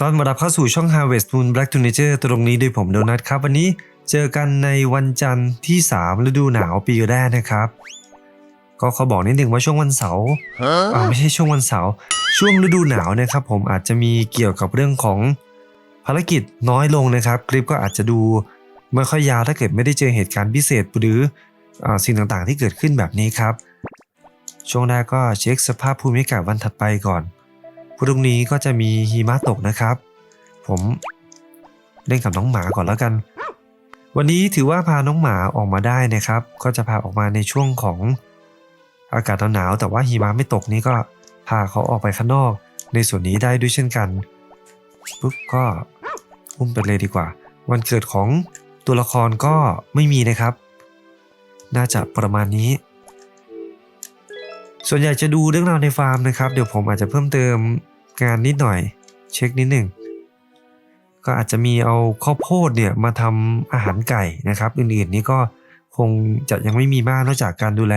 ตอนมารับเข้าสู่ช่อง Harvest Moon Black to Nature ตรงนี้ด้วยผมโดนัทครับ วันนี้เจอกันในวันจันทร์ที่ 3 ฤดูหนาวปีแรกนะครับ ก็ขอบอกนิดนึงว่าช่วงวันเสาร์อ่าไม่ใช่ช่วงวันเสาร์ช่วงฤดูหนาวนะครับ ผมอาจจะมีเกี่ยวกับเรื่องของภารกิจน้อยลงนะครับ คลิปก็อาจจะดูไม่ค่อยยาวถ้าเกิดไม่ได้เจอเหตุการณ์พิเศษหรืออาสิ่งต่างๆที่เกิดขึ้นแบบนี้ครับ ช่วงแรกก็เช็คสภาพภูมิอากาศวันถัดไปก่อน พรุ่งนี้ก็จะมีหิมะตกนะครับ ผมเล่นกับน้องหมาก่อนแล้วกัน วันนี้ถือว่าพาน้องหมาออกมาได้นะครับ ก็จะพาออกมาในช่วงของอากาศหนาวๆแต่ว่าหิมะไม่ตกนี่ก็พาเขาออกไปข้างนอก ในส่วนนี้ได้ด้วยเช่นกันปุ๊บก็อุ้มไปเลยดีกว่า วันเกิดของตัวละครก็ไม่มีนะครับ น่าจะประมาณนี้ ส่วนใหญ่จะดูเรื่องราวในฟาร์มนะครับ เดี๋ยวผมอาจจะเพิ่มเติม งานนิดหน่อย เช็คนิดหนึ่งก็อาจจะมีเอาข้าวโพดเนี่ยมาทำอาหารไก่นะครับ อื่นๆนี้ก็คงจะยังไม่มีมากนอกจากการดูแล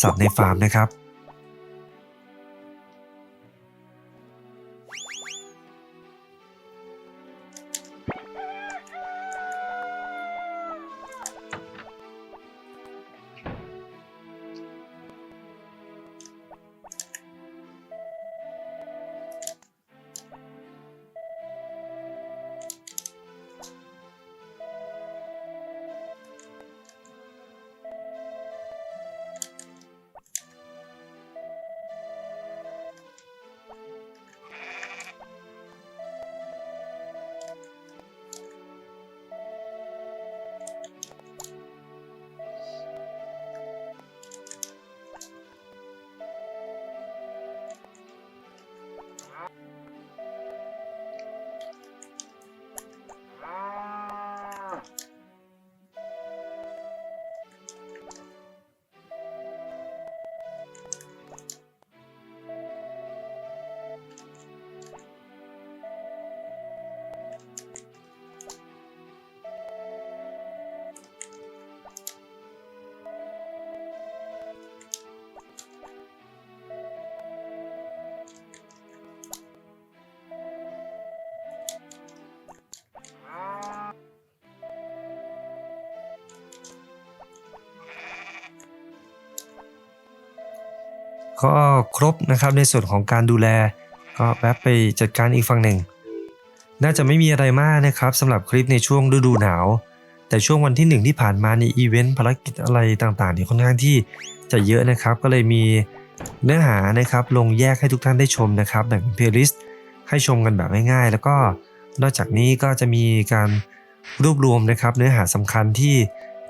สัตว์ในฟาร์มนะครับ ก็ครบนะครับในส่วนของการดูแล ก็แวบไปจัดการอีกฝั่งหนึ่ง น่าจะไม่มีอะไรมากนะครับสำหรับคลิปในช่วงฤดูหนาว แต่ช่วงวันที่หนึ่งที่ผ่านมาในอีเวนต์ภารกิจอะไรต่างๆเนี่ยค่อนข้างที่จะเยอะนะครับ ก็เลยมีเนื้อหานะครับลงแยกให้ทุกท่านได้ชมนะครับแบ่งเป็นเพลย์ลิสต์ให้ชมกันแบบง่ายๆ แล้วก็นอกจากนี้ก็จะมีการรวบรวมนะครับเนื้อหาสำคัญที่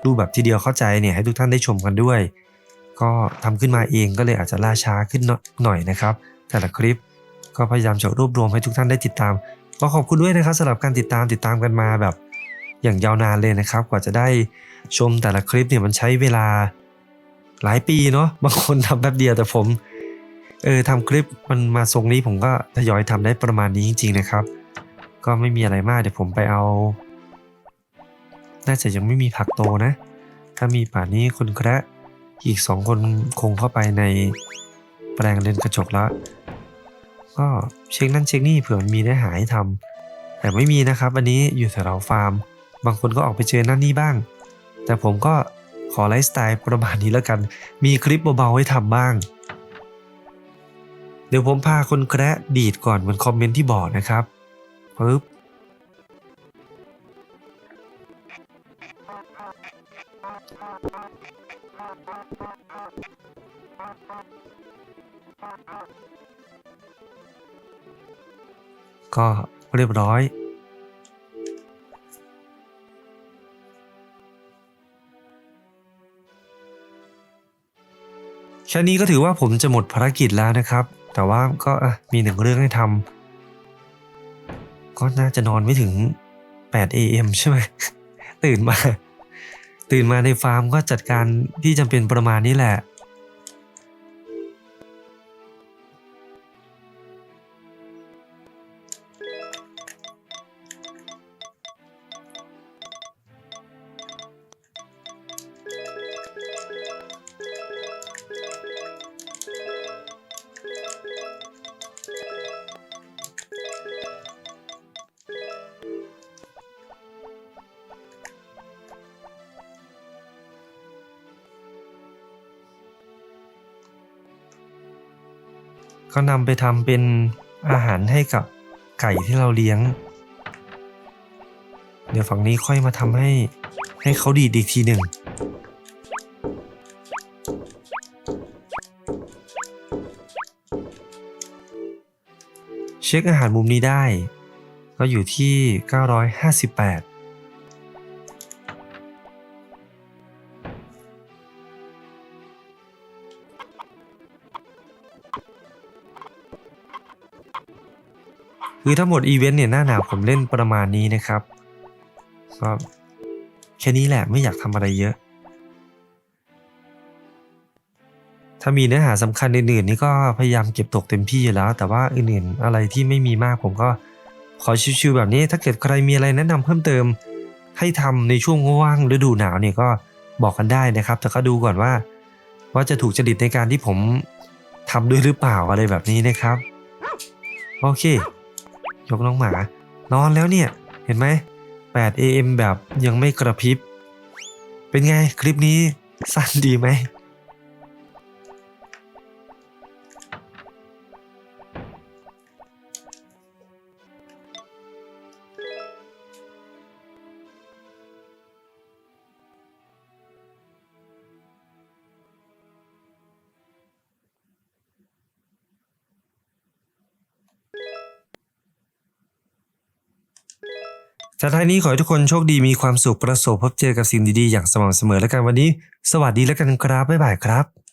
ดูแบบทีเดียวเข้าใจเนี่ยให้ทุกท่านได้ชมกันด้วย ก็ทำขึ้นมาเองก็เลยอาจจะล่าช้าขึ้นหน่อยนะครับ แต่ละคลิปก็พยายามจะรวบรวมให้ทุกท่านได้ติดตาม ก็ขอบคุณด้วยนะครับสำหรับการติดตามติดตามกันมาแบบ อย่างยาวนานเลยนะครับ กว่าจะได้ชมแต่ละคลิปเนี่ยมันใช้เวลาหลายปีเนาะบางคนทำแป๊บเดียวแต่ผมเออทำคลิปมันมาทรงนี้ผมก็ทยอยทำได้ประมาณนี้จริง ๆนะครับ ก็ไม่มีอะไรมากเดี๋ยวผมไปเอา น่าจะยังไม่มีผักโตนะ ถ้ามีป่านนี้คุณแคระ อีกสองคนคงเข้าไปในแปลงเลนกระจกแล้วก็เช็คนั่นเช็คนี่เผื่อมันมีเนื้หาให้ทำแต่ไม่มีนะครับอันนี้อยู่แต่เราฟาร์ม บางคนก็ออกไปเจอนั่นนี่บ้าง แต่ผมก็ขอไลฟ์สไตล์ประมาณนี้แล้วกัน มีคลิปเบาๆให้ทำบ้าง เดี๋ยวผมพาคนแคระดีดก่อนบนคอมเมนต์ที่บอกนะครับปึ๊บ ก็เรียบร้อย แค่นี้ก็ถือว่าผมจะหมดภารกิจแล้วนะครับ แต่ว่าก็มีหนึ่งเรื่องให้ทำ ก็น่าจะนอนไม่ถึง 8 AM ใช่ไหม ตื่นมา ตื่นมาในฟาร์มก็จัดการที่จำเป็นประมาณนี้แหละ ก็นำไปทำเป็นอาหารให้กับไก่ที่เราเลี้ยง เดี๋ยวฝั่งนี้ค่อยมาทำให้ให้เขาดีดอีกทีหนึ่งเช็คอาหารมุมนี้ได้ ก็อยู่ที่ 958 คือทั้งหมดอีเวนต์เนี่ยหน้าหนาวผมเล่นประมาณนี้นะครับก็แค่นี้แหละไม่อยากทำอะไรเยอะ ถ้ามีเนื้อหาสำคัญอื่นๆนี่ก็พยายามเก็บตกเต็มที่อยู่แล้ว แต่ว่าอื่นๆอะไรที่ไม่มีมากผมก็ขอชิวๆแบบนี้ ถ้าเกิดใครมีอะไรแนะนำเพิ่มเติม ให้ทำในช่วงว่างฤดูหนาวเนี่ยก็บอกกันได้นะครับ แต่ก็ดูก่อนว่า ว่าจะถูกจริตในการที่ผมทำด้วยหรือเปล่าอะไรแบบนี้นะครับ โอเค ยกน้องหมา นอนแล้วเนี่ย เห็นไหม 8 AM แบบยังไม่กระพริบ เป็นไงคลิปนี้สั้นดีไหม จากท้ายนี้ขอให้ทุกคนโชคดีมีความสุขประสบพบเจอกับสิ่งดีๆอย่างสม่ำเสมอแล้วกันวันนี้ สวัสดีแล้วกันครับบ๊ายบายครับ